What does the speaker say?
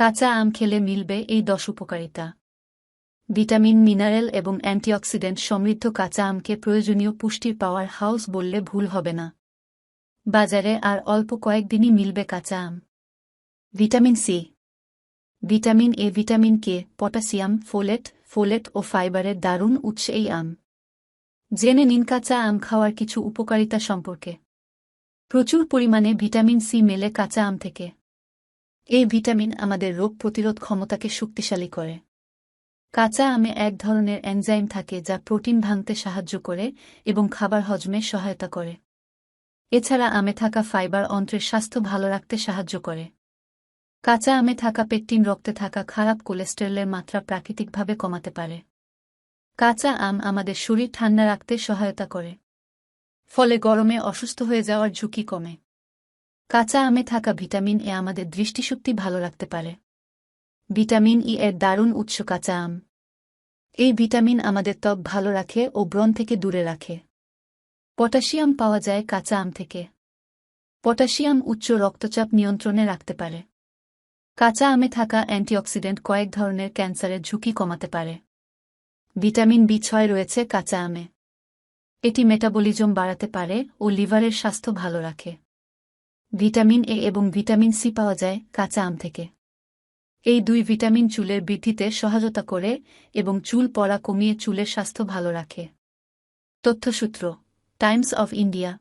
কাঁচা আম খেলে মিলবে এই দশ উপকারিতা ভিটামিন, মিনারেল এবং অ্যান্টিঅক্সিডেন্ট সমৃদ্ধ কাঁচা আমকে প্রয়োজনীয় পুষ্টির পাওয়ার হাউস বললে ভুল হবে না। বাজারে আর অল্প কয়েকদিনই মিলবে কাঁচা আম। Vitamin C. Vitamin A, vitamin K, potassium, folate folate ও ফাইবারের দারুণ উৎস এই আম। জেনে নিন কাঁচা আম খাওয়ার কিছু উপকারিতা সম্পর্কে। প্রচুর পরিমাণে ভিটামিন সি মেলে কাঁচা আম থেকে। এই ভিটামিন আমাদের রোগ প্রতিরোধ ক্ষমতাকে শক্তিশালী করে। কাঁচা আমে এক ধরনের এনজাইম থাকে যা প্রোটিন ভাঙতে সাহায্য করে এবং খাবার হজমে সহায়তা করে। এছাড়া আমে থাকা ফাইবার অন্ত্রের স্বাস্থ্য ভালো রাখতে সাহায্য করে। কাঁচা আমে থাকা পেকটিন রক্তে থাকা খারাপ কোলেস্টেরলের মাত্রা প্রাকৃতিকভাবে কমাতে পারে। কাঁচা আম আমাদের শরীর ঠান্ডা রাখতে সহায়তা করে। ফলে গরমে অসুস্থ হয়ে যাওয়ার ঝুঁকি কমে। কাঁচা আমে থাকা ভিটামিন এ আমাদের দৃষ্টিশক্তি ভালো রাখতে পারে। ভিটামিন ই এর দারুণ উৎস কাঁচা আম। এই ভিটামিন আমাদের ত্বক ভালো রাখে ও ব্রণ থেকে দূরে রাখে। পটাশিয়াম পাওয়া যায় কাঁচা আম থেকে। পটাশিয়াম উচ্চ রক্তচাপ নিয়ন্ত্রণে রাখতে পারে। কাঁচা আমে থাকা অ্যান্টিঅক্সিডেন্ট কয়েক ধরনের ক্যান্সারের ঝুঁকি কমাতে পারে। ভিটামিন বি ছয় রয়েছে কাঁচা আমে। এটি মেটাবলিজম বাড়াতে পারে ও লিভারের স্বাস্থ্য ভালো রাখে। ভিটামিন এ এবং ভিটামিন সি পাওয়া যায় কাঁচা আম থেকে। এই দুই ভিটামিন চুলের বৃদ্ধিতে সহায়তা করে এবং চুল পড়া কমিয়ে চুলের স্বাস্থ্য ভালো রাখে। তথ্যসূত্র, টাইমস অফ ইন্ডিয়া।